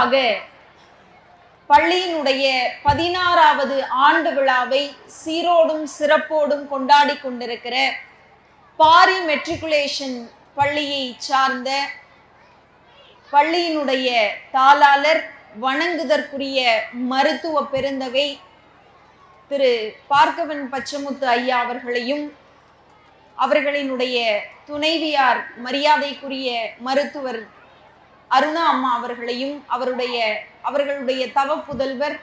சிறப்பாக பள்ளியினுடைய பதினாறாவது ஆண்டு விழாவை சீரோடும் சிறப்போடும் கொண்டாடி கொண்டிருக்கிற பாரி மெட்ரிகுலேஷன் பள்ளியை சார்ந்த பள்ளியினுடைய தாளாளர் வணங்குதற்குரிய மருத்துவ பெருந்தகை திரு பார்க்கவன் பச்சமுத்து ஐயா அவர்களையும் அவர்களினுடைய துணைவியார் மரியாதைக்குரிய மருத்துவர் அருணா அம்மா அவர்களையும் அவருடைய அவர்களுடைய தவ புதல்வர்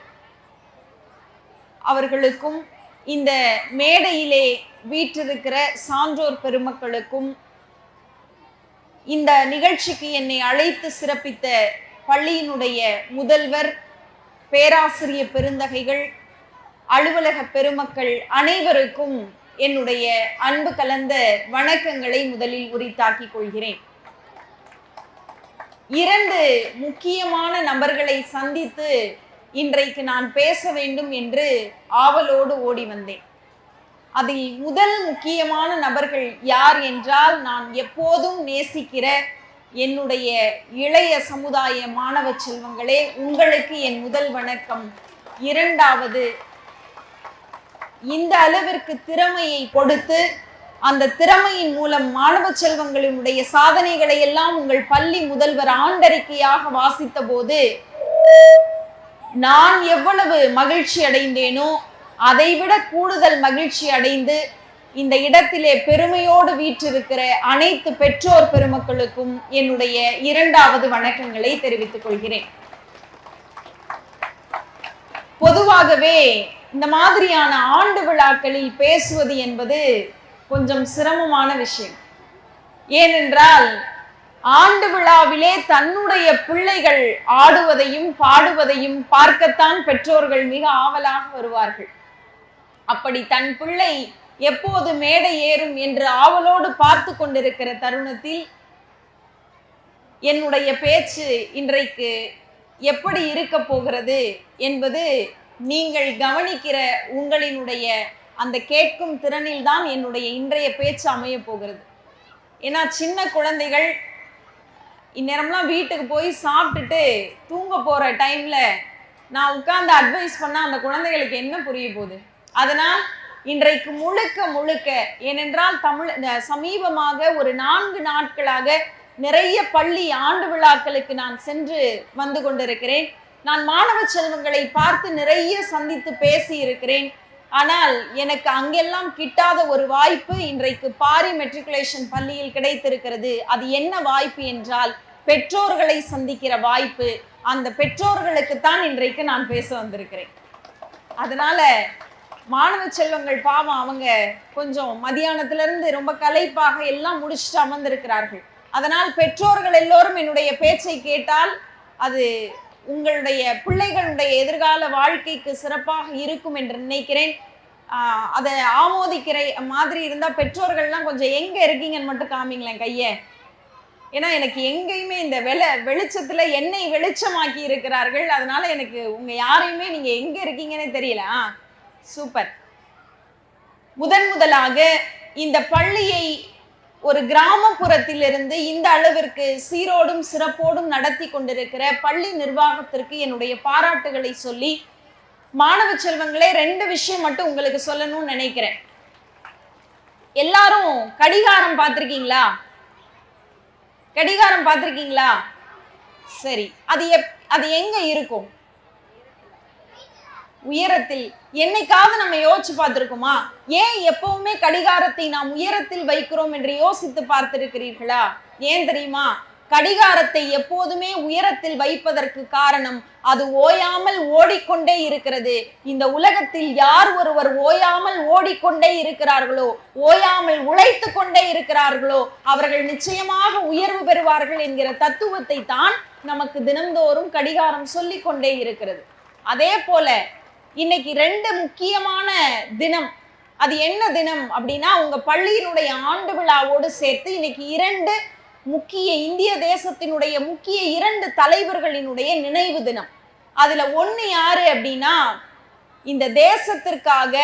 அவர்களுக்கும் இந்த மேடையிலே வீற்றிருக்கிற சான்றோர் பெருமக்களுக்கும் இந்த நிகழ்ச்சிக்கு என்னை அழைத்து சிறப்பித்த பள்ளியினுடைய முதல்வர் பேராசிரிய பெருந்தகைகள் அலுவலக பெருமக்கள் அனைவருக்கும் என்னுடைய அன்பு கலந்த வணக்கங்களை முதலில் உரித்தாக்கிக் கொள்கிறேன். இரண்டு முக்கியமான நபர்களை சந்தித்து இன்றைக்கு நான் பேச வேண்டும் என்று ஆவலோடு ஓடி வந்தேன். அதில் முதல் முக்கியமான நபர்கள் யார் என்றால் நான் எப்போதும் நேசிக்கிற என்னுடைய இளைய சமுதாய மாணவ செல்வங்களே உங்களுக்கு என் முதல் வணக்கம். இரண்டாவது இந்த அளவிற்கு திறமையை கொடுத்து அந்த திறமையின் மூலம் மாணவ செல்வங்களினுடைய சாதனைகளை எல்லாம் உங்கள் பள்ளி முதல்வர் ஆண்டறிக்கையாக வாசித்த போது நான் எவ்வளவு மகிழ்ச்சி அடைந்தேனோ அதைவிட கூடுதல் மகிழ்ச்சி அடைந்து இந்த இடத்திலே பெருமையோடு வீற்றிருக்கிற அனைத்து பெற்றோர் பெருமக்களுக்கும் என்னுடைய இரண்டாவது வணக்கங்களை தெரிவித்துக் கொள்கிறேன். பொதுவாகவே இந்த மாதிரியான ஆண்டு விழாக்களில் பேசுவது என்பது கொஞ்சம் சிரமமான விஷயம். ஏனென்றால் ஆண்டு விழாவிலே தன்னுடைய பிள்ளைகள் ஆடுவதையும் பாடுவதையும் பார்க்கத்தான் பெற்றோர்கள் மிக ஆவலாக வருவார்கள். அப்படி தன் பிள்ளை எப்போது மேடை ஏறும் என்று ஆவலோடு பார்த்து கொண்டிருக்கிற தருணத்தில் என்னுடைய பேச்சு இன்றைக்கு எப்படி இருக்க போகிறது என்பது நீங்கள் கவனிக்கிற உங்களினுடைய அந்த கேட்கும் திறனில் தான் என்னுடைய இன்றைய பேச்சு அமைய போகிறது. ஏன்னா சின்ன குழந்தைகள் இந்நேரம்லாம் வீட்டுக்கு போய் சாப்பிட்டுட்டு தூங்க போகிற டைமில் நான் உட்காந்து அட்வைஸ் பண்ணால் அந்த குழந்தைகளுக்கு என்ன புரிய போகுது? அதனால் இன்றைக்கு முழுக்க முழுக்க ஏனென்றால் தமிழ் சமீபமாக ஒரு நான்கு நாட்களாக நிறைய பள்ளி ஆண்டு விழாக்களுக்கு நான் சென்று வந்து கொண்டிருக்கிறேன். நான் மாணவ செல்வங்களை பார்த்து நிறைய சந்தித்து பேசி இருக்கிறேன். ஆனால் எனக்கு அங்கெல்லாம் கிட்டாத ஒரு வாய்ப்பு இன்றைக்கு பாரி மெட்ரிகுலேஷன் பள்ளியில் கிடைத்திருக்கிறது. அது என்ன வாய்ப்பு என்றால் பெற்றோர்களை சந்திக்கிற வாய்ப்பு. அந்த பெற்றோர்களுக்கு தான் இன்றைக்கு நான் பேச வந்திருக்கிறேன். அதனால மாணவ செல்வங்கள் பாவம் அவங்க கொஞ்சம் மதியானத்திலிருந்து ரொம்ப கலைப்பாக எல்லாம் முடிச்சுட்டு அமர்ந்திருக்கிறார்கள். அதனால் பெற்றோர்கள் எல்லோரும் என்னுடைய பேச்சை கேட்டால் அது உங்களுடைய பிள்ளைகளுடைய எதிர்கால வாழ்க்கைக்கு சிறப்பாக இருக்கும் என்று நினைக்கிறேன். அதை ஆமோதிக்கிற மாதிரி இருந்தால் பெற்றோர்கள்லாம் கொஞ்சம் எங்கே இருக்கீங்கன்னு மட்டும் காமிங்களேன் கையை. ஏன்னா எனக்கு எங்கேயுமே இந்த வெளி வெளிச்சத்தில் என்னை வெளிச்சமாக்கி இருக்கிறார்கள். அதனால எனக்கு உங்கள் யாரையுமே நீங்கள் எங்கே இருக்கீங்கன்னே தெரியல. ஆ சூப்பர். முதன் முதலாக இந்த பள்ளியை ஒரு கிராமப்புறத்திலிருந்து இந்த அளவிற்கு சீரோடும் சிறப்போடும் நடத்தி கொண்டிருக்கிற பள்ளி நிர்வாகத்திற்கு என்னுடைய பாராட்டுகளை சொல்லி மாணவ செல்வங்களே ரெண்டு விஷயம் மட்டும் உங்களுக்கு சொல்லணும்னு நினைக்கிறேன். எல்லாரும் கடிகாரம் பார்த்துருக்கீங்களா? கடிகாரம் பார்த்துருக்கீங்களா? சரி அது எப் அது எங்க இருக்கும்? உயரத்தில் என்னைக்காவது நம்ம யோசிச்சு பார்த்துருக்குமா? ஏன் எப்பவுமே கடிகாரத்தை நாம் உயரத்தில் வைக்கிறோம் என்று யோசித்து பார்த்திருக்கிறீர்களா? ஏன் தெரியுமா? கடிகாரத்தை எப்போதுமே உயரத்தில் வைப்பதற்கு காரணம் அது ஓயாமல் ஓடிக்கொண்டே இருக்கிறது. இந்த உலகத்தில் யார் ஒருவர் ஓயாமல் ஓடிக்கொண்டே இருக்கிறார்களோ ஓயாமல் உழைத்து கொண்டே இருக்கிறார்களோ அவர்கள் நிச்சயமாக உயர்வு பெறுவார்கள் என்கிற தத்துவத்தை தான் நமக்கு தினந்தோறும் கடிகாரம் சொல்லிக்கொண்டே இருக்கிறது. அதே போல இன்னைக்கு ரெண்டு முக்கியமான தினம். அது என்ன தினம் அப்படின்னா உங்க பள்ளியினுடைய ஆண்டு விழாவோடு சேர்த்து இன்னைக்கு இரண்டு முக்கிய இந்திய தேசத்தினுடைய முக்கிய இரண்டு தலைவர்களினுடைய நினைவு தினம். அதுல ஒன்று யாரு அப்படின்னா இந்த தேசத்திற்காக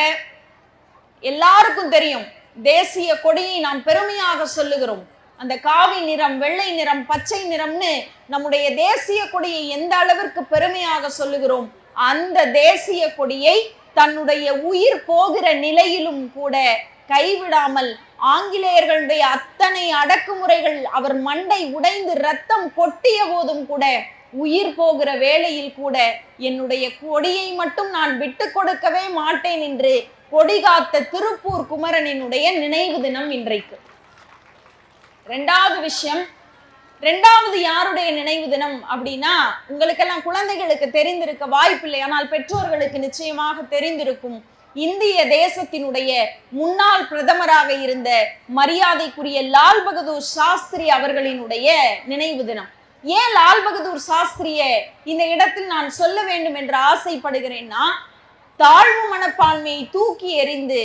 எல்லாருக்கும் தெரியும் தேசிய கொடியை நாம் பெருமையாக சொல்லுகிறோம். அந்த காவி நிறம் வெள்ளை நிறம் பச்சை நிறம்னு நம்முடைய தேசிய கொடியை எந்த அளவிற்கு பெருமையாக சொல்லுகிறோம்? அந்த தேசிய கொடியை தன்னுடைய உயிர் போகிற நிலையிலும் கூட கைவிடாமல் ஆங்கிலேயர்களுடைய அத்தனை அடக்குமுறைகள் அவர் மண்டை உடைந்து ரத்தம் கொட்டிய போதும் கூட உயிர் போகிற வேளையில் கூட என்னுடைய கொடியை மட்டும் நான் விட்டு கொடுக்கவே மாட்டேன் என்று கொடி காத்த திருப்பூர் குமரனினுடைய நினைவு தினம் இன்றைக்கு. ரெண்டாவது விஷயம் ரெண்டாவது யாருடைய நினைவு தினம் அப்படின்னா உங்களுக்கெல்லாம் குழந்தைகளுக்கு தெரிந்திருக்க வாய்ப்பில்லை. ஆனால் பெற்றோர்களுக்கு நிச்சயமாக தெரிந்திருக்கும் இந்திய தேசத்தினுடைய முன்னாள் பிரதமராக இருந்த மரியாதைக்குரிய லால் பகதூர் சாஸ்திரி அவர்களினுடைய நினைவு தினம். ஏன் லால் பகதூர் சாஸ்திரிய இந்த இடத்தில் நான் சொல்ல வேண்டும் என்று ஆசைப்படுகிறேன்னா தாழ்வு மனப்பான்மையை தூக்கி எறிந்து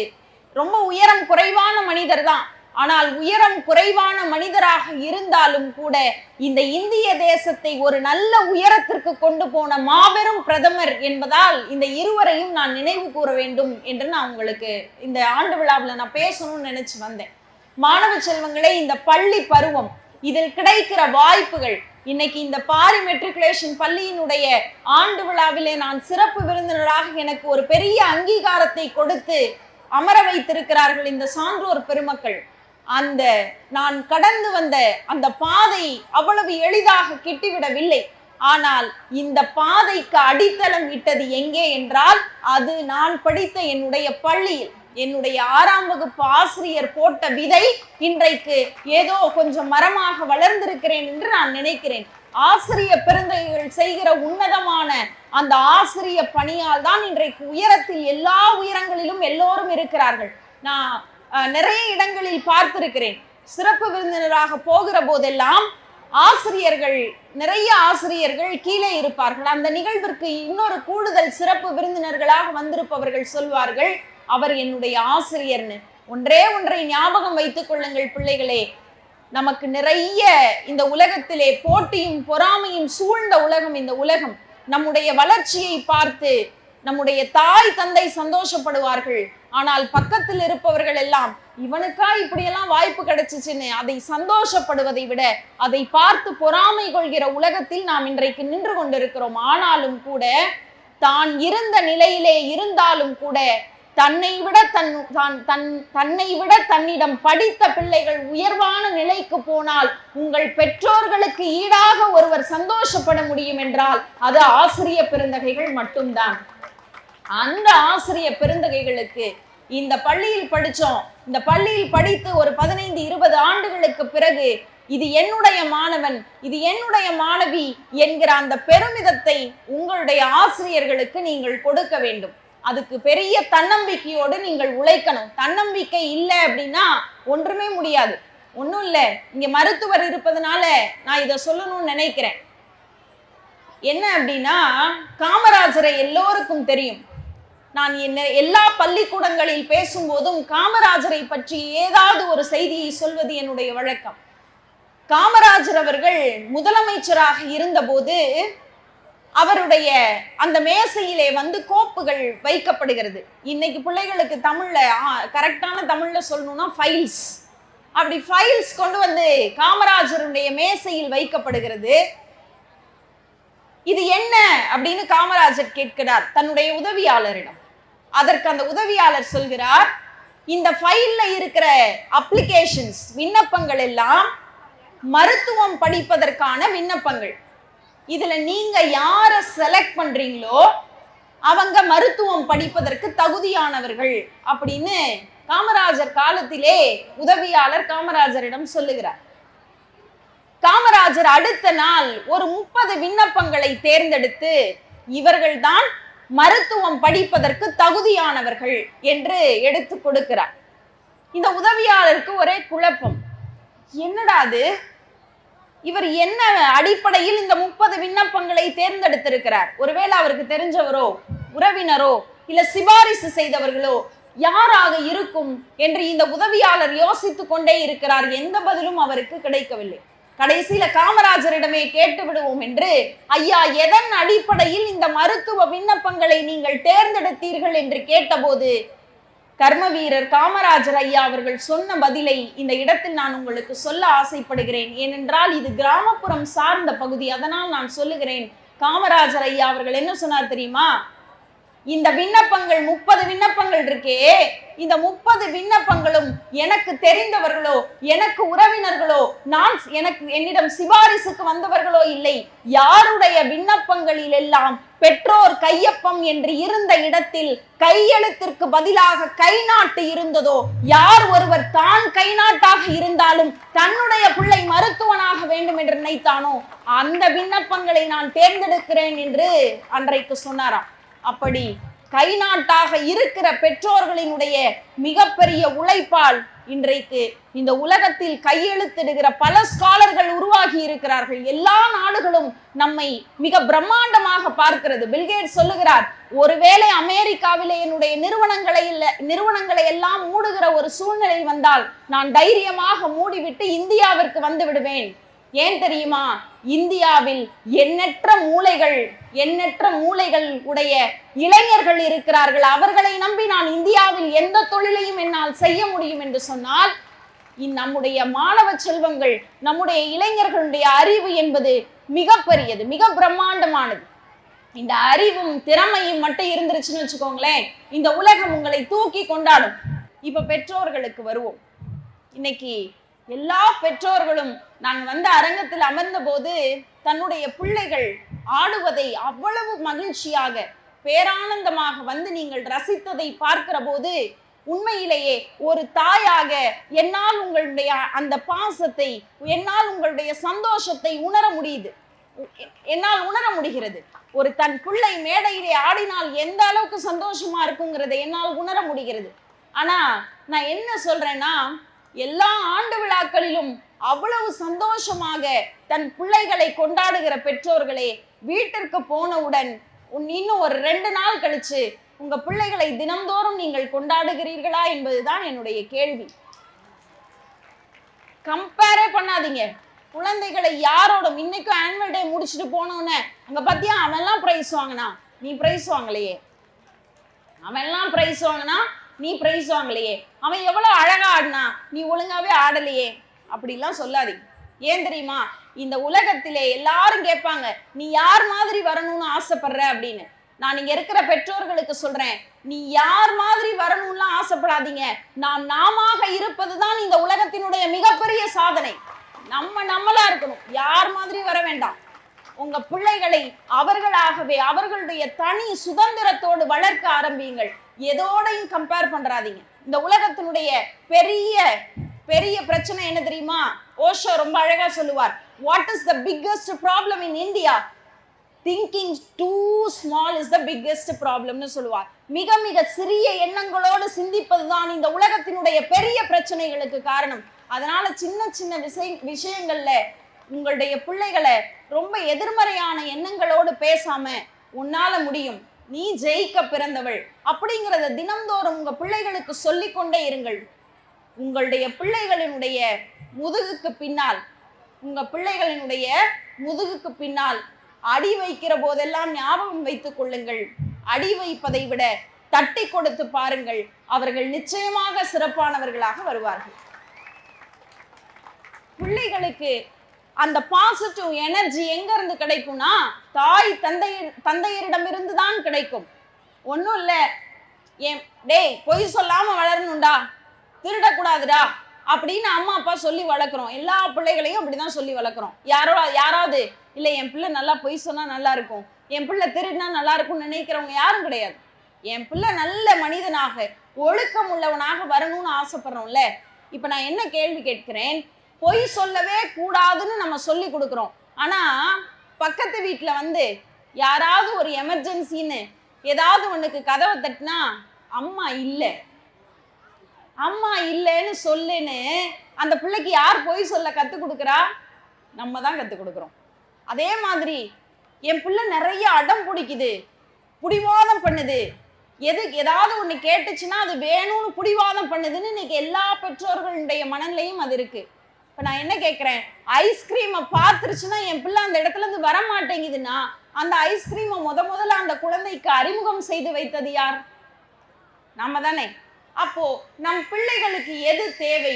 ரொம்ப உயரம் குறைவான மனிதர் தான் ஆனால் உயரம் குறைவான மனிதராக இருந்தாலும் கூட இந்த இந்திய தேசத்தை ஒரு நல்ல உயரத்திற்கு கொண்டு போன மாபெரும் பிரதமர் என்பதால் இந்த இருவரையும் நான் நினைவு கூற வேண்டும் என்று நான் உங்களுக்கு இந்த ஆண்டு விழாவில் நான் பேசணும்னு நினைச்சு வந்தேன். மாணவ செல்வங்களே இந்த பள்ளி பருவம் இதில் கிடைக்கிற வாய்ப்புகள் இன்னைக்கு இந்த பாரி மெட்ரிகுலேஷன் பள்ளியினுடைய ஆண்டு விழாவிலே நான் சிறப்பு விருந்தினராக எனக்கு ஒரு பெரிய அங்கீகாரத்தை கொடுத்து அமர வைத்திருக்கிறார்கள் இந்த சான்றோர் பெருமக்கள். அந்த நான் கடந்து வந்த அந்த பாதை அவ்வளவு எளிதாக கிட்டிவிடவில்லை. ஆனால் இந்த பாதைக்கு அடித்தளம் இட்டது எங்கே என்றால் அது நான் படித்த என்னுடைய பள்ளியில். என்னுடைய ஆறாம் வகுப்பு ஆசிரியர் போட்ட விதை இன்றைக்கு ஏதோ கொஞ்சம் மரமாக வளர்ந்திருக்கிறேன் என்று நான் நினைக்கிறேன். ஆசிரிய பெருந்தைகள் செய்கிற உன்னதமான அந்த ஆசிரிய பணியால் தான் இன்றைக்கு உயரத்தில் எல்லா உயரங்களிலும் எல்லோரும் இருக்கிறார்கள். நான் நிறைய இடங்களில் பார்த்திருக்கிறேன். சிறப்பு விருந்தினராக போகிற போதெல்லாம் ஆசிரியர்கள் நிறைய ஆசிரியர்கள் கீழே இருப்பார்கள். அந்த நிகழ்விற்கு இன்னொரு கூடுதல் சிறப்பு விருந்தினர்களாக வந்திருப்பவர்கள் சொல்வார்கள் அவர் என்னுடைய ஆசிரியர்னு. ஒன்றே ஒன்றை ஞாபகம் வைத்துக் கொள்ளுங்கள் பிள்ளைகளே. நமக்கு நிறைய இந்த உலகத்திலே போட்டியும் பொறாமையும் சூழ்ந்த உலகம் இந்த உலகம். நம்முடைய வளர்ச்சியை பார்த்து நம்முடைய தாய் தந்தை சந்தோஷப்படுவார்கள். ஆனால் பக்கத்தில் இருப்பவர்கள் எல்லாம் இவனுக்கா இப்படியெல்லாம் வாய்ப்பு கிடைச்சிச்சுன்னு அதை சந்தோஷப்படுவதை விட அதை பார்த்து பொறாமை கொள்கிற உலகத்தில் நாம் இன்றைக்கு நின்று கொண்டிருக்கிறோம். ஆனாலும் கூட தான் இருந்த நிலையிலே இருந்தாலும் கூட தன்னை விட தன் தான் தன் தன்னை விட தன்னிடம் படித்த பிள்ளைகள் உயர்வான நிலைக்கு போனால் உங்கள் பெற்றோர்களுக்கு ஈடாக ஒருவர் சந்தோஷப்பட முடியும் என்றால் அது ஆசிரிய பெருந்தகைகள் மட்டும்தான். அந்த ஆசிரிய பெருந்தகைகளுக்கு இந்த பள்ளியில் படிச்சோம். இந்த பள்ளியில் படித்து ஒரு பதினைந்து இருபது ஆண்டுகளுக்கு பிறகு இது என்னுடைய மாணவன் இது என்னுடைய மாணவி என்கிற அந்த பெருமிதத்தை உங்களுடைய ஆசிரியர்களுக்கு நீங்கள் கொடுக்க வேண்டும். அதுக்கு பெரிய தன்னம்பிக்கையோடு நீங்கள் உழைக்கணும். தன்னம்பிக்கை இல்லை அப்படின்னா ஒன்றுமே முடியாது. ஒன்றும் இல்லை. இங்க மருத்துவர் இருப்பதனால நான் இதை சொல்லணும்னு நினைக்கிறேன். என்ன அப்படின்னா காமராஜரை எல்லோருக்கும் தெரியும். நான் என்ன எல்லா பள்ளிக்கூடங்களில் பேசும்போதும் காமராஜரை பற்றி ஏதாவது ஒரு செய்தியை சொல்வது என்னுடைய வழக்கம். காமராஜர் அவர்கள் முதலமைச்சராக இருந்தபோது அவருடைய அந்த மேசையிலே வந்து கோப்புகள் வைக்கப்படுகிறது. இன்னைக்கு பிள்ளைகளுக்கு தமிழ்ல கரெக்டான தமிழ்ல சொல்லணும்னா ஃபைல்ஸ் அப்படி ஃபைல்ஸ் கொண்டு வந்து காமராஜருடைய மேசையில் வைக்கப்படுகிறது. இது என்ன அப்படின்னு காமராஜர் கேட்கிறார் தன்னுடைய உதவியாளரிடம். அதற்கு அந்த உதவியாளர் சொல்கிறார் இந்த ஃபைல்ல இருக்கிற அப்ளிகேஷன்ஸ் விண்ணப்பங்கள் எல்லாம் மருத்துவம் படிப்பதற்கான விண்ணப்பங்கள். இதுல நீங்க யார செலக்ட் பண்றீங்களோ அவங்க மருத்துவம் படிப்பதற்கு தகுதியானவர்கள் அப்படின்னு காமராஜர் காலத்திலே உதவியாளர் காமராஜரிடம் சொல்லுகிறார். காமராஜர் அடுத்த நாள் ஒரு முப்பது விண்ணப்பங்களை தேர்ந்தெடுத்து இவர்கள்தான் மருத்துவம் படிப்பதற்கு தகுதியானவர்கள் என்று எடுத்து கொடுக்கிறார். இந்த உதவியாளருக்கு ஒரே குழப்பம். என்னடா அது? இவர் என்ன அடிப்படையில் இந்த முப்பது விண்ணப்பங்களை தேர்ந்தெடுத்திருக்கிறார்? ஒருவேளை அவருக்கு தெரிஞ்சவரோ உறவினரோ இல்ல சிபாரிசு செய்தவர்களோ யாராக இருக்கும் என்று இந்த உதவியாளர் யோசித்துக் கொண்டே இருக்கிறார். எந்த பதிலும் அவருக்கு கிடைக்கவில்லை. கடைசியில காமராஜரிடமே கேட்டு விடுவோம் என்று ஐயா எதன் அடிப்படையில் இந்த மருத்துவ விண்ணப்பங்களை நீங்கள் தேர்ந்தெடுத்தீர்கள்? என்று கேட்டபோது கர்ம வீரர் காமராஜர் ஐயா அவர்கள் சொன்ன பதிலை இந்த இடத்தில் நான் உங்களுக்கு சொல்ல ஆசைப்படுகிறேன். ஏனென்றால் இது கிராமப்புறம் சார்ந்த பகுதி. அதனால் நான் சொல்லுகிறேன் காமராஜர் ஐயா அவர்கள் என்ன சொன்னார் தெரியுமா? இந்த விண்ணப்பங்கள் முப்பது விண்ணப்பங்கள் இருக்கே. இந்த முப்பது விண்ணப்பங்களும் எனக்கு தெரிந்தவர்களோ எனக்கு உறவினர்களோ நான் எனக்கு என்னிடம் சிபாரிசுக்கு வந்தவர்களோ இல்லை. யாருடைய விண்ணப்பங்களில் எல்லாம் பெற்றோர் கையொப்பம் என்று இருந்த இடத்தில் கையெழுத்திற்கு பதிலாக கை நாட்டு இருந்ததோ யார் ஒருவர் தான் கை நாட்டாக இருந்தாலும் தன்னுடைய பிள்ளை மருத்துவனாக வேண்டும் என்று நினைத்தானோ அந்த விண்ணப்பங்களை நான் தேர்ந்தெடுக்கிறேன் என்று அன்றைக்கு சொன்னாராம். அப்படி கை நாட்டாக இருக்கிற பெற்றோர்களினுடைய மிகப்பெரிய உழைப்பால் இன்றைக்கு இந்த உலகத்தில் கையெழுத்திடுகிற பல ஸ்காலர்கள் உருவாகி இருக்கிறார்கள். எல்லா நாடுகளும் நம்மை மிக பிரம்மாண்டமாக பார்க்கிறது. பில்கேட் சொல்லுகிறார் ஒருவேளை அமெரிக்காவிலே என்னுடைய நிறுவனங்களை இல்லை நிறுவனங்களை எல்லாம் மூடுகிற ஒரு சூழ்நிலை வந்தால் நான் தைரியமாக மூடிவிட்டு இந்தியாவிற்கு வந்து விடுவேன். ஏன் தெரியுமா? இந்தியாவில் எண்ணற்ற மூளைகள் எண்ணற்ற மூளைகள் உடைய இளைஞர்கள் இருக்கிறார்கள். அவர்களை நம்பி நான் இந்தியாவில் எந்த தொழிலையும் என்னால் செய்ய முடியும் என்று சொன்னால் நம்முடைய மாணவ செல்வங்கள் நம்முடைய இளைஞர்களுடைய அறிவு என்பது மிகப்பெரியது மிக பிரம்மாண்டமானது. இந்த அறிவும் திறமையும் மட்டும் இருந்துருச்சுன்னு வச்சுக்கோங்களேன் இந்த உலகம் உங்களை தூக்கி கொண்டாடும். இப்ப பெற்றோர்களுக்கு வருவோம். இன்னைக்கு எல்லா பெற்றோர்களும் நான் வந்து அரங்கத்தில் அமர்ந்த போது தன்னுடைய பிள்ளைகள் ஆடுவதை அவ்வளவு மகிழ்ச்சியாக பேரானந்தமாக வந்து நீங்கள் ரசித்ததை பார்க்கிற போது உண்மையிலேயே ஒரு தாயாக என்னால் உங்களுடைய அந்த பாசத்தை என்னால் உங்களுடைய சந்தோஷத்தை உணர முடியுது. என்னால் உணர முடிகிறது. ஒரு தன் பிள்ளை மேடையிலே ஆடினால் எந்த அளவுக்கு சந்தோஷமா இருக்குங்கிறத என்னால் உணர முடிகிறது. ஆனா நான் என்ன சொல்றேன்னா எல்லா ஆண்டு விழாக்களிலும் அவ்வளவு சந்தோஷமாக தன் பிள்ளைகளை கொண்டாடுகிற பெற்றோர்களே வீட்டிற்கு போனவுடன் உன் இன்னும் ஒரு ரெண்டு நாள் கழிச்சு உங்க பிள்ளைகளை தினம்தோறும் நீங்கள் கொண்டாடுகிறீர்களா என்பதுதான் என்னுடைய கேள்வி. கம்பேரே பண்ணாதீங்க. குழந்தைகளை யாரோட இன்னைக்கும் ஆனுவல் டே முடிச்சுட்டு போனோன்னே அங்க பாத்தியா? அவன்லாம் பிரைஸ் வாங்கினா நீ பிரைஸ் வாங்கலையே. அவன்லாம் பிரைஸ் வாங்கினா நீ பிரைஸ் வாங்கலையே. அவன் எவ்வளவு அழகா ஆடினா நீ ஒழுங்காவே ஆடலையே. அப்படிலாம் சொல்லாதீங்க ஏன் தெரியுமா? இந்த உலகத்திலே எல்லாரும் கேட்பாங்க நீ யார் மாதிரி வரணும்னு ஆசைப்படுற? அப்படின்னு. நான் இங்க இருக்கிற பெற்றோர்களுக்கு சொல்றேன் நீ யார் மாதிரி வரணும்லாம் ஆசைப்படாதீங்க. நாம் நாமாக இருப்பதுதான் இந்த உலகத்தினுடைய மிகப்பெரிய சாதனை. நம்ம நம்மளா இருக்கணும். யார் மாதிரி வர வேண்டாம். உங்க பிள்ளைகளை அவர்களாகவே அவர்களுடைய தனி சுதந்திரத்தோடு வளர்க்க ஆரம்பியுங்கள். எதோடையும் கம்பேர் பண்றாதீங்க. இந்த உலகத்தினுடைய பெரிய பெரிய பிரச்சனை என்ன தெரியுமா? ஓஷோ ரொம்ப அழகா சொல்லுவார். What is the biggest problem in India thinking too small is the biggest ப்ராப்ளம்னு சொல்லுவார். மிக மிக சிறிய எண்ணங்களோடு சிந்திப்பதுதான் இந்த உலகத்தினுடைய பெரிய பிரச்சனைகளுக்கு காரணம். அதனால சின்ன சின்ன விஷய விஷயங்கள்ல உங்களுடைய பிள்ளைகளை ரொம்ப எதிர்மறையான எண்ணங்களோடு பேசாம உன்னால முடியும். நீ ஜெயிக்க பிறந்தவள். அப்படிங்கிறத தினம்தோறும் உங்க பிள்ளைகளுக்கு சொல்லிக்கொண்டே இருங்கள். உங்களுடைய பிள்ளைகளினுடைய முதுகுக்கு பின்னால் உங்க பிள்ளைகளினுடைய முதுகுக்கு பின்னால் அடி வைக்கிற போதெல்லாம் ஞாபகம் வைத்துக் கொள்ளுங்கள். அடி வைப்பதை விட தட்டி கொடுத்து பாருங்கள். அவர்கள் நிச்சயமாக சிறப்பானவர்களாக வருவார்கள். பிள்ளைகளுக்கு அந்த பாசிட்டிவ் எனர்ஜி எங்க இருந்து கிடைக்கும்னா தாய் தந்தை தந்தையரிடமிருந்து தான் கிடைக்கும். ஒன்றும் இல்லை. ஏன் டேய் பொய் சொல்லாம வளரணும்டா. திருடக்கூடாதுடா. அப்படின்னு அம்மா அப்பா சொல்லி வளர்க்குறோம். எல்லா பிள்ளைகளையும் அப்படிதான் சொல்லி வளர்க்குறோம். யாரோ யாராவது இல்லை என் பிள்ளை நல்லா பொய் சொன்னா நல்லா இருக்கும். என் பிள்ளை திருடினா நல்லா இருக்கும்னு நினைக்கிறவங்க யாரும் கிடையாது. என் பிள்ளை நல்ல மனிதனாக ஒழுக்கம் உள்ளவனாக வரணும்னு ஆசைப்படுறோம்ல. இப்போ நான் என்ன கேள்வி கேட்கிறேன்? பொய் சொல்லவே கூடாதுன்னு நம்ம சொல்லி கொடுக்குறோம். ஆனா பக்கத்து வீட்டில் வந்து யாராவது ஒரு எமர்ஜென்சின்னு ஏதாவது ஒன்றுக்கு கதவை தட்டினா அம்மா இல்லை. அம்மா இல்லைன்னு சொல்லுன்னு அந்த பிள்ளைக்கு யார் பொய் சொல்ல கற்றுக் கொடுக்குறா? நம்ம தான் கற்றுக் கொடுக்குறோம். அதே மாதிரி என் பிள்ளை நிறைய அடம் பிடிக்குது. புடிவாதம் பண்ணுது. எது ஏதாவது ஒன்று கேட்டுச்சுன்னா அது வேணும்னு புடிவாதம் பண்ணுதுன்னு இன்னைக்கு எல்லா பெற்றோர்களுடைய மனநிலையும் அது இருக்குது இப்போ நான் என்ன கேட்குறேன் ஐஸ்கிரீமை பார்த்துருச்சுன்னா என் பிள்ளை அந்த இடத்துலேருந்து வர மாட்டேங்குதுன்னா அந்த ஐஸ்கிரீமை முத முதல்ல அந்த குழந்தைக்கு அறிமுகம் செய்து வைத்தது யார்? நாம தானே. அப்போ நம் பிள்ளைகளுக்கு எது தேவை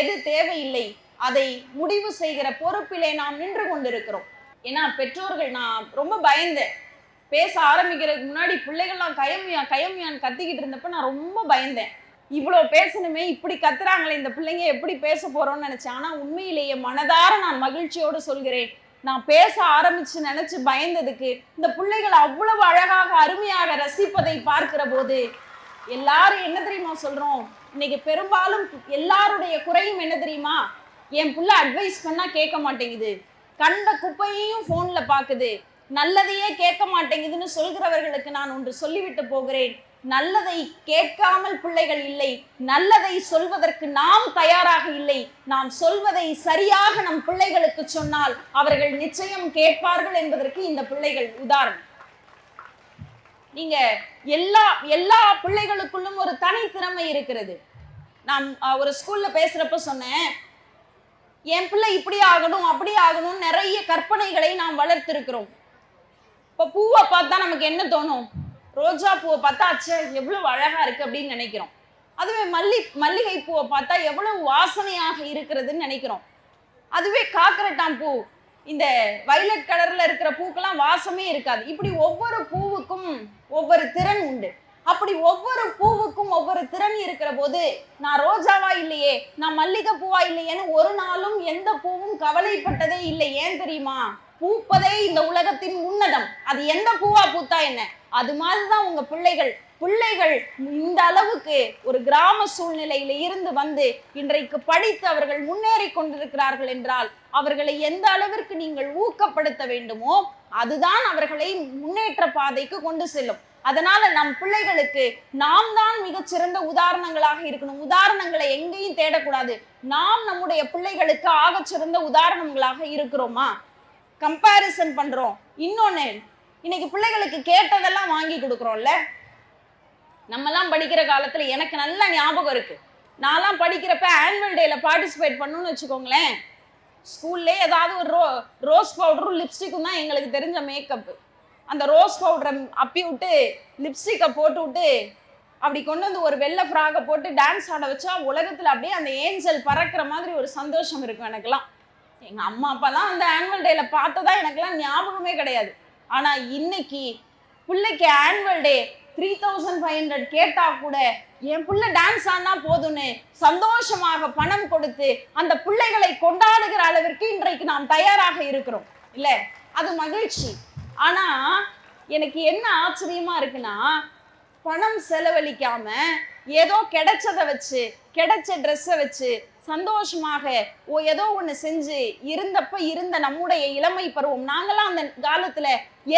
எது தேவையில்லை அதை முடிவு செய்கிற பொறுப்பிலே நாம் நின்று கொண்டிருக்கிறோம். ஏன்னா பெற்றோர்கள் நான் ரொம்ப பயந்தேன். பேச ஆரம்பிக்கிறதுக்கு முன்னாடி பிள்ளைகள்லாம் கயமியா கயமியான்னு கத்திக்கிட்டு இருந்தப்ப நான் ரொம்ப பயந்தேன். இவ்வளோ பேசணுமே இப்படி கத்துறாங்களே இந்த பிள்ளைங்க எப்படி பேச போகிறோன்னு நினச்சேன். ஆனால் உண்மையிலேயே மனதார நான் மகிழ்ச்சியோடு சொல்கிறேன். நான் பேச ஆரம்பிச்சு நினைச்சு பயந்ததுக்கு இந்த பிள்ளைகள் அவ்வளவு அழகாக அருமையாக ரசிப்பதை பார்க்கிற போது எல்லாரும் என்ன தெரியுமா சொல்றோம்? இன்னைக்கு பெரும்பாலும் எல்லாருடைய குறையும் என்ன தெரியுமா? என் புள்ள அட்வைஸ் பண்ணா கேட்க மாட்டேங்குது. கண்ட குப்பையையும் போன்ல பாக்குது. நல்லதையே கேட்க மாட்டேங்குதுன்னு சொல்கிறவர்களுக்கு நான் ஒன்று சொல்லிவிட்டு போகிறேன். நல்லதை கேட்காமல் பிள்ளைகள் இல்லை நல்லதை சொல்வதற்கு நாம் தயாராக இல்லை. நாம் சொல்வதை சரியாக நம் பிள்ளைகளுக்கு சொன்னால் அவர்கள் நிச்சயம் கேட்பார்கள் என்பதற்கு இந்த பிள்ளைகள் உதாரணம். நீங்க எல்லா எல்லா பிள்ளைகளுக்குள்ளும் ஒரு தனித்திறமை இருக்கிறது. நான் ஒரு ஸ்கூல்ல பேசுறப்ப சொன்னேன் என் பிள்ளை இப்படி ஆகணும் அப்படி ஆகணும் நிறைய கற்பனைகளை நாம் வளர்த்திருக்கிறோம். இப்போ பூவை பார்த்தா நமக்கு என்ன தோணும்? ரோஜா பூவை பார்த்தா அச்சே எவ்வளவு அழகா இருக்கு அப்படின்னு நினைக்கிறோம். அதுவே மல்லி மல்லிகை பூவை பார்த்தா எவ்வளவு வாசனையாக இருக்கிறதுன்னு நினைக்கிறோம். அதுவே காக்கரட்டான் பூ இந்த வயலட் கலர்ல இருக்கிற பூக்கெல்லாம் வாசமே இருக்காது. இப்படி ஒவ்வொரு பூவுக்கும் ஒவ்வொரு திறன் உண்டு. அப்படி ஒவ்வொரு பூவுக்கும் ஒவ்வொரு திறன் இருக்கிற போது நான் ரோஜாவா இல்லையே நான் மல்லிகை பூவா இல்லையேன்னு ஒரு நாளும் எந்த பூவும் கவலைப்பட்டதே இல்லை. ஏன் தெரியுமா? பூப்பதே இந்த உலகத்தின் உன்னதம். அது எந்த பூவா பூத்தா என்ன? அது மாதிரிதான் உங்க பிள்ளைகள். பிள்ளைகள் இந்த அளவுக்கு ஒரு கிராம சூழ்நிலையில இருந்து வந்து இன்றைக்கு படித்து அவர்கள் முன்னேறி கொண்டிருக்கிறார்கள் என்றால் அவர்களை எந்த அளவிற்கு நீங்கள் ஊக்கப்படுத்த வேண்டுமோ அதுதான் அவர்களை முன்னேற்ற பாதைக்கு கொண்டு செல்லும். அதனால நம் பிள்ளைகளுக்கு நாம் தான் மிகச்சிறந்த உதாரணங்களாக இருக்கணும். உதாரணங்களை எங்கேயும் தேடக்கூடாது. நாம் நம்முடைய பிள்ளைகளுக்கு ஆகச்சிறந்த உதாரணங்களாக இருக்கிறோமா? கம்பேரிசன் பண்றோம். இன்னொன்னு இன்னைக்கு பிள்ளைகளுக்கு கேட்டதெல்லாம் வாங்கி கொடுக்குறோம்ல? நம்மலாம் படிக்கிற காலத்தில் எனக்கு நல்ல ஞாபகம் இருக்கு. நான்லாம் படிக்கிறப்ப ஆனுவல் டேல பார்ட்டிசிபேட் பண்ணணும்னு வச்சுக்கோங்களேன். ஸ்கூல்லே ஏதாவது ஒரு ரோ ரோஸ் பவுடரும் லிப்ஸ்டிக்கும் தான் எங்களுக்கு தெரிஞ்ச மேக்கப்பு அந்த ரோஸ் பவுடரை அப்பி விட்டு லிப்ஸ்டிக்கை போட்டு விட்டு அப்படி கொண்டு வந்து ஒரு வெள்ளை ஃப்ராகை போட்டு டான்ஸ் ஆட வச்சா உலகத்தில் அப்படியே அந்த ஏஞ்சல் பறக்கிற மாதிரி ஒரு சந்தோஷம் இருக்கும் எனக்கெல்லாம். எங்கள் அம்மா அப்பாலாம் அந்த ஆனுவல் டேல பார்த்ததா எனக்கெல்லாம் ஞாபகமே கிடையாது. ஆனால் இன்னைக்கு பிள்ளைக்கு annual day three thousand five hundred கேட்டால் கூட என் பிள்ளை டான்ஸ் ஆனா போதும்னு சந்தோஷமாக பணம் கொடுத்து அந்த பிள்ளைகளை கொண்டாடுகிற அளவிற்கு இன்றைக்கு நாம் தயாராக இருக்கிறோம். இல்லை? அது மகிழ்ச்சி. ஆனால் எனக்கு என்ன ஆச்சரியமாக இருக்குன்னா பணம் செலவழிக்காம ஏதோ கிடைச்சதை வச்சு கிடைச்ச ட்ரெஸ்ஸை வச்சு சந்தோஷமாக ஓ ஏதோ ஒன்று செஞ்சு இருந்தப்ப இருந்த நம்முடைய இளமை பருவம். நாங்களாம் அந்த காலத்துல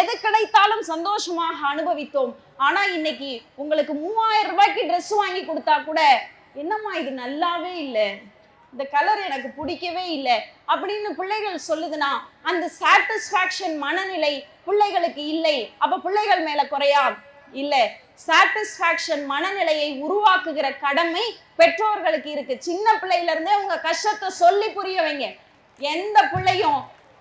எது கிடைத்தாலும் சந்தோஷமாக அனுபவித்தோம். ஆனா இன்னைக்கு உங்களுக்கு மூவாயிரம் ரூபாய்க்கு ட்ரெஸ் வாங்கி கொடுத்தா கூட என்னம்மா இது நல்லாவே இல்லை. இந்த கலர் எனக்கு பிடிக்கவே இல்லை. அப்படின்னு பிள்ளைகள் சொல்லுதுன்னா அந்த சாட்டிஸ்ஃபேக்ஷன் மனநிலை பிள்ளைகளுக்கு இல்லை. அப்ப பிள்ளைகள் மேல குறையா? இல்லை. சாட்டிஸ்ஃபேக்ஷன் மனநிலையை உருவாக்குகிற கடமை பெற்றோர்களுக்கு இருக்கு. சின்ன பிள்ளையில இருந்தே உங்க கஷ்டத்தை சொல்லி புரிய வைங்க. எந்த பிள்ளையும்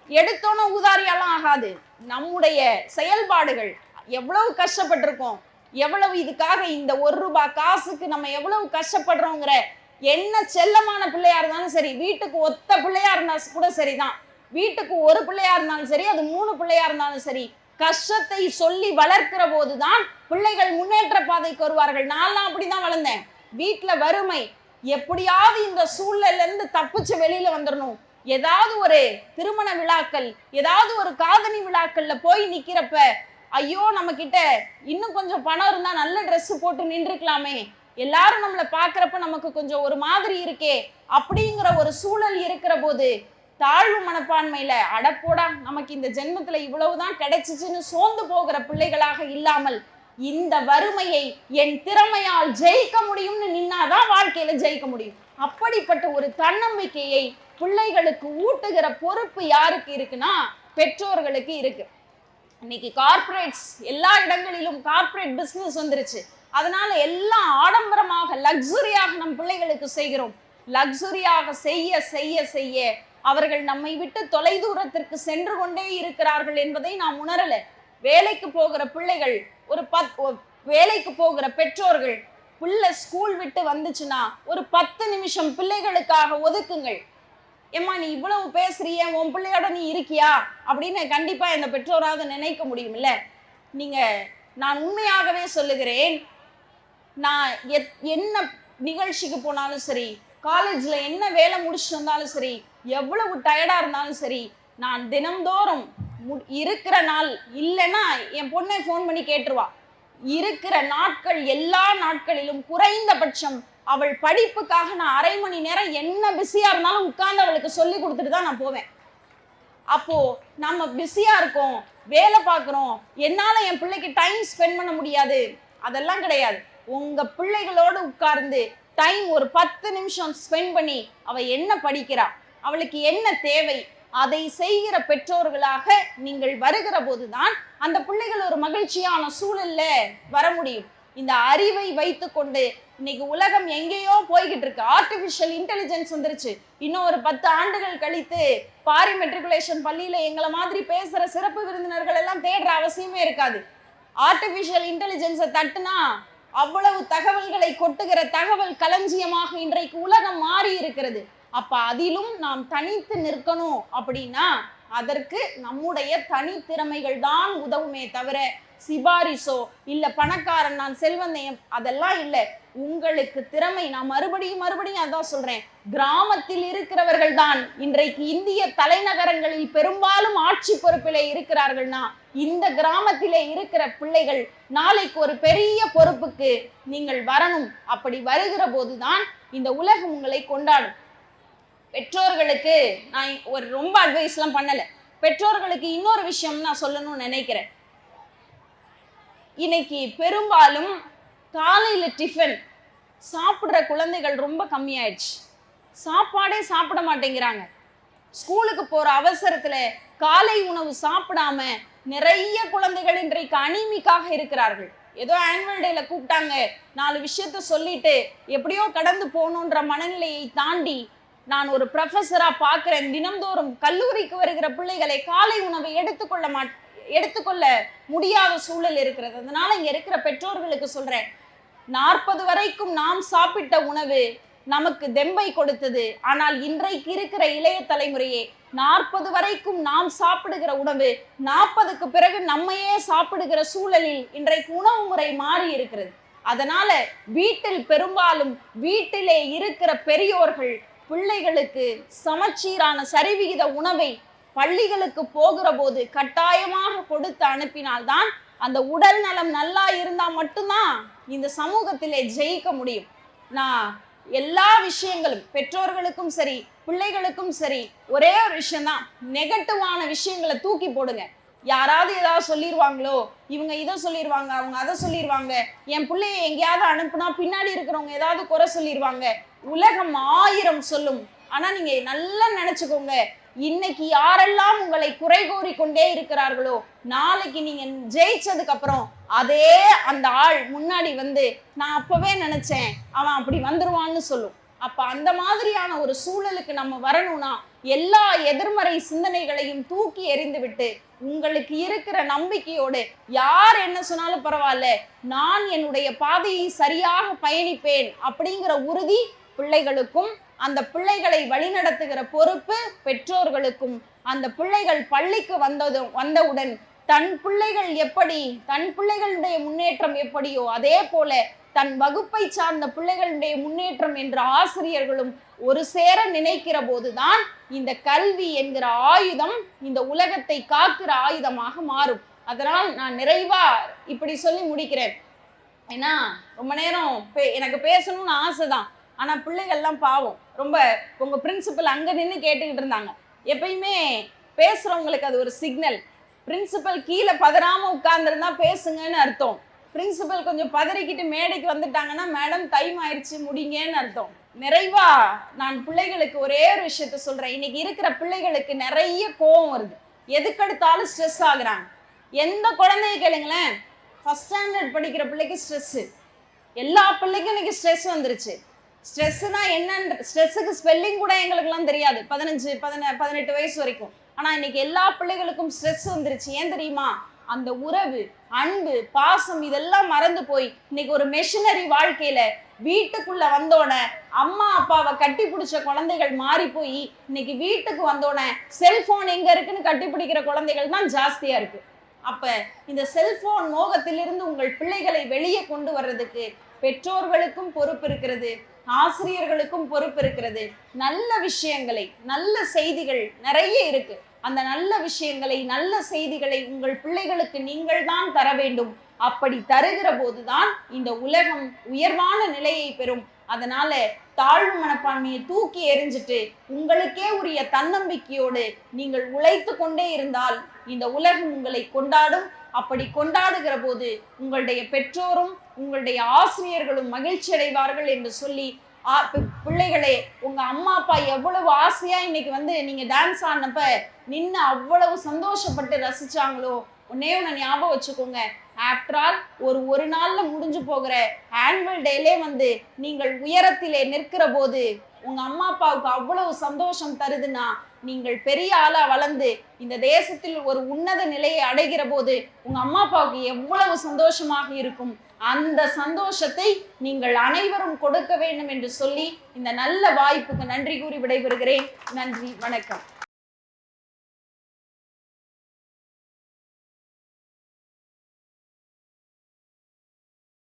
எடுத்தோன்னு ஊதாரியாலாம் ஆகாது. நம்முடைய செயல்பாடுகள் எவ்வளவு கஷ்டப்பட்டிருக்கோம் எவ்வளவு இதுக்காக இந்த ஒரு ரூபாய் காசுக்கு நம்ம எவ்வளவு கஷ்டப்படுறோங்கிற என்ன செல்லமான பிள்ளையா இருந்தாலும் சரி வீட்டுக்கு ஒத்த பிள்ளையா இருந்தா கூட சரிதான். வீட்டுக்கு ஒரு பிள்ளையா இருந்தாலும் சரி அது மூணு பிள்ளையா இருந்தாலும் சரி கஷ்டத்தை சொல்லி வளர்க்கிற போதுதான் பிள்ளைகள் முன்னேற்ற பாதைக்கு வருவார்கள். நான்லாம் அப்படிதான் வளர்ந்தேன். வீட்டுல வறுமை. எப்படியாவது இந்த சூழ்நிலையில இருந்து தப்பிச்சு வெளியில வந்துடணும் ஏதாவது ஒரு திருமண விழாக்கள் ஏதாவது ஒரு காதணி விழாக்கள்ல போய் நிக்கிறப்ப ஐயோ நம்ம கிட்ட இன்னும் கொஞ்சம் பணம் இருந்தா நல்ல ட்ரெஸ் போட்டு நின்றுக்கலாமே. எல்லாரும் நம்மளை பாக்குறப்ப நமக்கு கொஞ்சம் ஒரு மாதிரி இருக்கே அப்படிங்கிற ஒரு சூழல் இருக்கிற போது தாழ்வு மனப்பான்மையில அடப்போடா நமக்கு இந்த ஜென்மத்துல இவ்வளவுதான் கிடைச்சிச்சுன்னு சோர்ந்து போகிற பிள்ளைகளாக இல்லாமல் இந்த வறுமையை என் திறமையால் ஜெயிக்க முடியும்னு நின்னாதான் வாழ்க்கையில ஜெயிக்க முடியும். அப்படிப்பட்ட ஒரு தன்னம்பிக்கையை பிள்ளைகளுக்கு ஊட்டுகிற பொறுப்பு யாருக்கு இருக்குன்னா பெற்றோர்களுக்கு இருக்கு. இன்னைக்கு கார்ப்பரேட்ஸ் எல்லா இடங்களிலும் கார்ப்பரேட் பிஸ்னஸ் வந்துருச்சு. அதனால எல்லாம் ஆடம்பரமாக லக்ஸுரியாக நம் பிள்ளைகளுக்கு செய்கிறோம். லக்ஸுரியாக செய்ய செய்ய செய்ய அவர்கள் நம்மை விட்டு தொலைதூரத்திற்கு சென்று கொண்டே இருக்கிறார்கள் என்பதை நாம் உணரல. வேலைக்கு போகிற பிள்ளைகள் ஒரு பத் ஒ- வேலைக்கு போகிற பெற்றோர்கள் பிள்ளை ஸ்கூல் விட்டு வந்துச்சுன்னா ஒரு பத்து நிமிஷம் பிள்ளைகளுக்காக ஒதுக்குங்கள். ஏம்மா நீ இவ்வளவு பேசுறிய உன் பிள்ளையோட நீ இருக்கியா? அப்படின்னு கண்டிப்பா இந்த பெற்றோராவது நினைக்க முடியும்ல. நீங்க நான் உண்மையாகவே சொல்லுகிறேன் நான் எத் என்ன நிகழ்ச்சிக்கு போனாலும் சரி காலேஜ்ல என்ன வேலை முடிச்சுட்டு வந்தாலும் சரி எவ்வளவு டயர்டாக இருந்தாலும் சரி நான் தினம்தோறும் மு- இருக்கிற நாள் இல்லைன்னா என் பொண்ணை ஃபோன் பண்ணி கேட்டுருவா. இருக்கிற நாட்கள் எல்லா நாட்களிலும் குறைந்தபட்சம் அவள் படிப்புக்காக நான் அரை மணி நேரம் என்ன பிஸியாக இருந்தாலும் உட்கார்ந்து அவளுக்கு சொல்லி கொடுத்துட்டு தான் நான் போவேன். அப்போ நம்ம பிஸியா இருக்கோம் வேலை பார்க்குறோம் என்னால் என் பிள்ளைக்கு டைம் ஸ்பெண்ட் பண்ண முடியாது. அதெல்லாம் கிடையாது. உங்க பிள்ளைகளோடு உட்கார்ந்து டைம் ஒரு பத்து நிமிஷம் ஸ்பெண்ட் பண்ணி அவ என்ன படிக்கிறா? அவளுக்கு என்ன தேவை? அதை செய்கிற பெற்றோர்களாக நீங்கள் வருகிற போதுதான் அந்த பிள்ளைகள் ஒரு மகிழ்ச்சியான சூழல்ல வர முடியும். இந்த அறிவை வைத்துக்கொண்டு இன்னைக்கு உலகம் எங்கேயோ போய்கிட்டு இருக்கு. ஆர்டிபிஷியல் இன்டெலிஜென்ஸ் வந்துருச்சு. இன்னும் ஒரு பத்து ஆண்டுகள் கழித்து பாரி மெட்ரிகுலேஷன் பள்ளியில எங்களை மாதிரி பேசுற சிறப்பு விருந்தினர்கள் எல்லாம் தேடுற அவசியமே இருக்காது. ஆர்டிபிஷியல் இன்டெலிஜென்ஸை தட்டுனா அவ்வளவு தகவல்களை கொட்டுகிற தகவல் களஞ்சியமாக இன்றைக்கு உலகம் மாறி இருக்கிறது. அப்ப அதிலும் நாம் தனித்து நிற்கணும் அப்படின்னா அதற்கு நம்முடைய தனித்திறமைகள் தான் உதவுமே தவிர சிபாரிசோ இல்ல பணக்காரன் நான் செல்வந்தேன் அதெல்லாம் இல்லை. உங்களுக்கு திறமை நான் மறுபடியும் மறுபடியும் அதான் சொல்றேன். கிராமத்தில் இருக்கிறவர்கள் தான் இன்றைக்கு இந்திய தலைநகரங்களில் பெரும்பாலும் ஆட்சி பொறுப்பிலே இருக்கிறார்கள்னா இந்த கிராமத்திலே இருக்கிற பிள்ளைகள் நாளைக்கு ஒரு பெரிய பொறுப்புக்கு நீங்கள் வரணும். அப்படி வருகிற போதுதான் இந்த உலகம் உங்களை கொண்டாடும். பெற்றோர்களுக்கு நான் ஒரு ரொம்ப அட்வைஸ்லாம் பண்ணலை. பெற்றோர்களுக்கு இன்னொரு விஷயம் நான் சொல்லணும்னு நினைக்கிறேன். இன்னைக்கு பெரும்பாலும் காலையில் டிஃபன் சாப்பிட்ற குழந்தைகள் ரொம்ப கம்மியாயிடுச்சு. சாப்பாடே சாப்பிட மாட்டேங்கிறாங்க. ஸ்கூலுக்கு போகிற அவசரத்தில் காலை உணவு சாப்பிடாம நிறைய குழந்தைகள் இன்றைக்கு அனிமிக்காக இருக்கிறார்கள். ஏதோ ஆனுவல் டேல கூப்பிட்டாங்க. நாலு விஷயத்த சொல்லிட்டு எப்படியோ கடந்து போகணுன்ற மனநிலையை தாண்டி நான் ஒரு ப்ரொஃபஸரா பார்க்கிறேன். தினம்தோறும் கல்லூரிக்கு வருகிற பிள்ளைகளை காலை உணவை எடுத்துக்கொள்ள மாட் எடுத்துக்கொள்ள முடியாத சூழல் இருக்கிறது. அதனால இங்க இருக்கிற பெற்றோர்களுக்கு சொல்றேன் நாற்பது வரைக்கும் நாம் சாப்பிட்ட உணவு நமக்கு தெம்பை கொடுத்தது. ஆனால் இன்றைக்கு இருக்கிற இளைய தலைமுறையே நாற்பது வரைக்கும் நாம் சாப்பிடுகிற உணவு நாற்பதுக்கு பிறகு நம்மையே சாப்பிடுகிற சூழலில் இன்றைக்கு உணவு முறை மாறி இருக்கிறது. அதனால வீட்டில் பெரும்பாலும் வீட்டிலே இருக்கிற பெரியோர்கள் பிள்ளைகளுக்கு சமச்சீரான சரிவிகித உணவை பள்ளிகளுக்கு போகிற போது கட்டாயமாக கொடுத்து அனுப்பினால்தான் அந்த உடல் நலம் நல்லா இருந்தால் மட்டும்தான் இந்த சமூகத்திலே ஜெயிக்க முடியும். நான் எல்லா விஷயங்களும் பெற்றோர்களுக்கும் சரி பிள்ளைகளுக்கும் சரி ஒரே ஒரு விஷயம்தான். நெகட்டிவான விஷயங்களை தூக்கி போடுங்க. யாராவது ஏதாவது சொல்லிடுவாங்களோ இவங்க இதை சொல்லிடுவாங்க அவங்க அதை சொல்லிடுவாங்க என் பிள்ளைய எங்கேயாவது அனுப்புனா பின்னாடி இருக்கிறவங்க ஏதாவது குறை சொல்லிடுவாங்க உலகம் ஆயிரம் சொல்லும். ஆனா நீங்க நல்லா நினைச்சுக்கோங்க. இன்னைக்கு யாரெல்லாம் உங்களை குறை கூறி கொண்டே இருக்கிறார்களோ நாளைக்கு நீங்க ஜெயிச்சதுக்கு அப்புறம் அதே அந்த ஆள் முன்னாடி வந்து நான் அப்பவே நினைச்சேன். அவன் அப்படி வந்துருவான்னு சொல்லும். அப்ப அந்த மாதிரியான ஒரு சூழலுக்கு நம்ம வரணும்னா எல்லா எதிர்மறை சிந்தனைகளையும் தூக்கி எறிந்துவிட்டு உங்களுக்கு இருக்கிற நம்பிக்கையோடு யார் என்ன சொன்னாலும் பரவாயில்ல நான் என்னுடைய பாதையை சரியாக பயணிப்பேன் அப்படிங்கிற உறுதி பிள்ளைகளுக்கும் அந்த பிள்ளைகளை வழிநடத்துகிற பொறுப்பு பெற்றோர்களுக்கும் அந்த பிள்ளைகள் பள்ளிக்கு வந்ததும் வந்தவுடன் தன் பிள்ளைகள் எப்படி தன் பிள்ளைகளுடைய முன்னேற்றம் எப்படியோ அதே போல தன் வகுப்பை சார்ந்த பிள்ளைகளுடைய முன்னேற்றம் என்ற ஆசிரியர்களும் ஒரு சேர நினைக்கிற போதுதான் இந்த கல்வி என்கிற ஆயுதம் இந்த உலகத்தை காக்கிற ஆயுதமாக மாறும். அதனால் நான் நிறைவா இப்படி சொல்லி முடிக்கிறேன். ஏன்னா ரொம்ப நேரம் பே- எனக்கு பேசணும்னு ஆசைதான். ஆனா பிள்ளைகள்லாம் பாவம். ரொம்ப உங்க பிரின்சிபல் அங்க நின்று கேட்டுக்கிட்டு இருந்தாங்க. எப்பயுமே பேசுறவங்களுக்கு அது ஒரு சிக்னல் பிரின்சிபல் கீழே பதறாம உட்கார்ந்துருந்தா பேசுங்கன்னு அர்த்தம். பிரின்சிபல் கொஞ்சம் பதறிக்கிட்டு மேடைக்கு வந்துட்டாங்கன்னா மேடம் டைம் ஆயிடுச்சு முடிங்கன்னு அர்த்தம். நிறைவா நான் பிள்ளைகளுக்கு ஒரே ஒரு விஷயத்த சொல்றேன். இன்னைக்கு இருக்கிற பிள்ளைகளுக்கு நிறைய கோவம் வருது. எதுக்கெடுத்தாலும் ஸ்ட்ரெஸ் ஆகுறாங்க. எந்த குழந்தைய கேளுங்களேன்? ஃபர்ஸ்ட் ஸ்டாண்டர்ட் படிக்கிற பிள்ளைக்கு ஸ்ட்ரெஸ்ஸு எல்லா பிள்ளைக்கும் இன்னைக்கு ஸ்ட்ரெஸ் வந்துருச்சு. ஸ்ட்ரெஸ்ஸுனா என்னன்ற ஸ்ட்ரெஸ்ஸுக்கு ஸ்பெல்லிங் கூட எங்களுக்குலாம் தெரியாது. பதினஞ்சு பதின பதினெட்டு வயசு வரைக்கும். ஆனால் இன்னைக்கு எல்லா பிள்ளைகளுக்கும் ஸ்ட்ரெஸ் வந்துருச்சு. ஏன் தெரியுமா? அந்த உறவு அன்பு பாசம் இதெல்லாம் மறந்து போய் இன்னைக்கு ஒரு மெஷினரி வாழ்க்கையில வீட்டுக்குள்ள வந்தோடனே அம்மா அப்பாவை கட்டி பிடிச்ச குழந்தைகள் மாறி போய் இன்னைக்கு வீட்டுக்கு வந்தோடனே செல்போன் எங்க இருக்குன்னு கட்டி பிடிக்கிற குழந்தைகள் தான் ஜாஸ்தியா இருக்கு. அப்ப இந்த செல்போன் மோகத்திலிருந்து உங்கள் பிள்ளைகளை வெளியே கொண்டு வர்றதுக்கு பெற்றோர்களுக்கும் பொறுப்பு இருக்கிறது. ஆசிரியர்களுக்கும் பொறுப்பு இருக்கிறது. நல்ல விஷயங்களை நல்ல செய்திகள் நிறைய இருக்கு. அந்த நல்ல விஷயங்களை நல்ல செய்திகளை உங்கள் பிள்ளைகளுக்கு நீங்கள் தான் தர வேண்டும். அப்படி தருகிற போதுதான் இந்த உலகம் உயர்வான நிலையை பெறும். அதனால தாழ்வு மனப்பான்மையை தூக்கி எறிஞ்சிட்டு உங்களுக்கே உரிய தன்னம்பிக்கையோடு நீங்கள் உழைத்து கொண்டே இருந்தால் இந்த உலகம் உங்களை கொண்டாடும். அப்படி கொண்டாடுகிற போது உங்களுடைய பெற்றோரும் உங்களுடைய ஆசிரியர்களும் மகிழ்ச்சி அடைவார்கள் என்று சொல்லி ஆ, பி- பிள்ளைகளே உங்க அம்மா அப்பா எவ்வளவு ஆசையா இன்னைக்கு வந்து நீங்க டான்ஸ் ஆடினப்ப நின்று அவ்வளவு சந்தோஷப்பட்டு ரசிச்சாங்களோ? ஒன்னே ஒன்று ஞாபகம் வச்சுக்கோங்க. ஆஃப்டர் ஆல் ஒரு ஒரு நாள்ல முடிஞ்சு போகிற ஆனுவல் டேலே வந்து நீங்கள் உயரத்திலே நிற்கிற போது உங்க அம்மா அப்பாவுக்கு அவ்வளவு சந்தோஷம் தருதுன்னா நீங்கள் பெரிய ஆளா வளர்ந்து இந்த தேசத்தில் ஒரு உன்னத நிலையை அடைகிற போது உங்க அம்மா அப்பாவுக்கு எவ்வளவு சந்தோஷமாக இருக்கும். அந்த சந்தோஷத்தை நீங்கள் அனைவரும் கொடுக்க வேண்டும் என்று சொல்லி இந்த நல்ல வாய்ப்புக்கு நன்றி கூறி விடைபெறுகிறேன். நன்றி வணக்கம்.